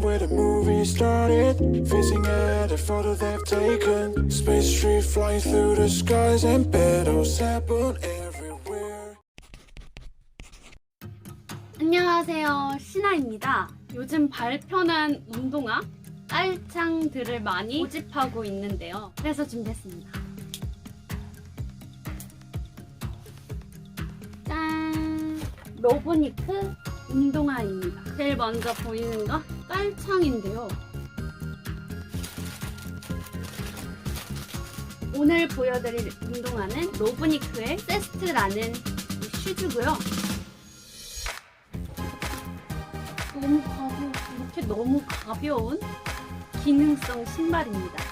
time where the movie started. Facing at a photo they've taken. Space tree flying through the skies and petals happen everywhere. 안녕하세요. 신아입니다. 요즘 발편한 운동화, 깔창들을 많이 모집하고 있는데요. 그래서 준비했습니다. 짠! 로보니크 운동화입니다. 제일 먼저 보이는 거 깔창인데요. 오늘 보여드릴 운동화는 로브니크의 세스트라는 이 슈즈고요. 너무 가벼워. 이렇게 너무 가벼운 기능성 신발입니다.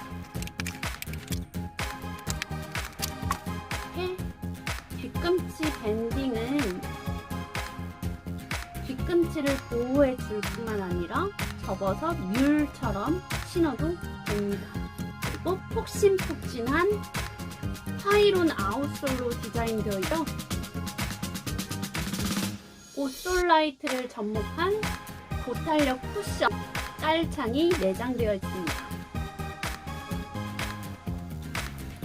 이렇게 뒤꿈치 밴딩 뒤꿈치를 보호해 줄 뿐만 아니라 접어서 뮬처럼 신어도 됩니다. 그리고 폭신폭신한 파이론 아웃솔로 디자인되어 있어 옷솔 라이트를 접목한 고탄력 쿠션 깔창이 내장되어 있습니다.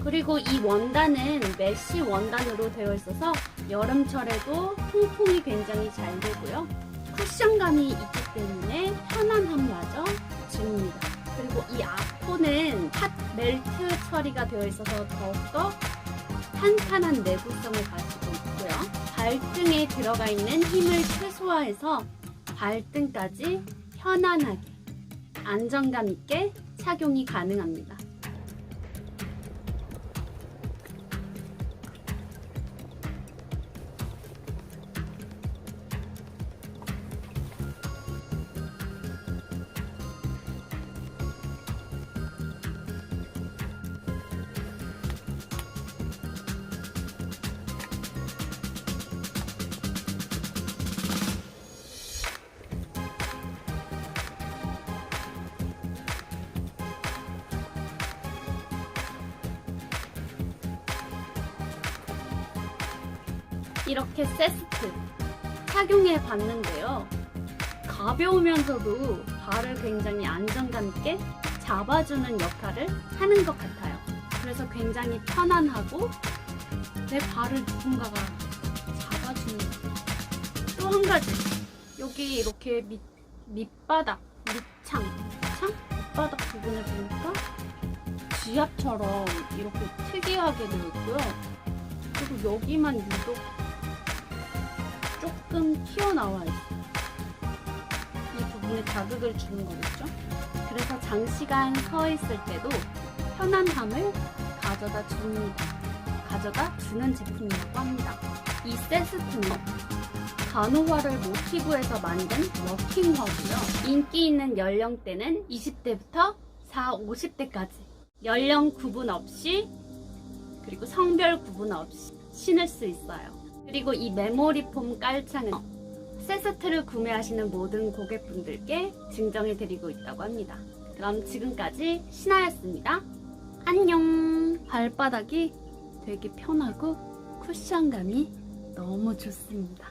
그리고 이 원단은 메쉬 원단으로 되어 있어서 여름철에도 통풍이 굉장히 잘 되고요. 쿠션감이 있기 때문에 편안함마저 줍니다. 그리고 이 아포는 핫 멜트 처리가 되어 있어서 더욱더 탄탄한 내구성을 가지고 있고요. 발등에 들어가 있는 힘을 최소화해서 발등까지 편안하게 안정감 있게 착용이 가능합니다. 이렇게 세스트 착용해 봤는데요. 가벼우면서도 발을 굉장히 안정감 있게 잡아주는 역할을 하는 것 같아요. 그래서 굉장히 편안하고 내 발을 누군가가 잡아주는 또 한 가지 여기 이렇게 밑, 밑바닥 밑창 창? 밑바닥 부분을 보니까 쥐압처럼 이렇게 특이하게 되어 있고요. 그리고 여기만 유독 조금 튀어나와 있어요. 이 부분에 자극을 주는 거겠죠? 그래서 장시간 서 있을 때도 편안함을 가져다 줍니다. 가져다 주는 제품이라고 합니다. 이 세스트는 간호화를 모티브해서 만든 워킹화고요. 인기 있는 연령대는 20대부터 4, 50대까지 연령 구분 없이 그리고 성별 구분 없이 신을 수 있어요. 그리고 이 메모리 폼 깔창은 세스트를 구매하시는 모든 고객분들께 증정해 드리고 있다고 합니다. 그럼 지금까지 신하였습니다. 안녕! 발바닥이 되게 편하고 쿠션감이 너무 좋습니다.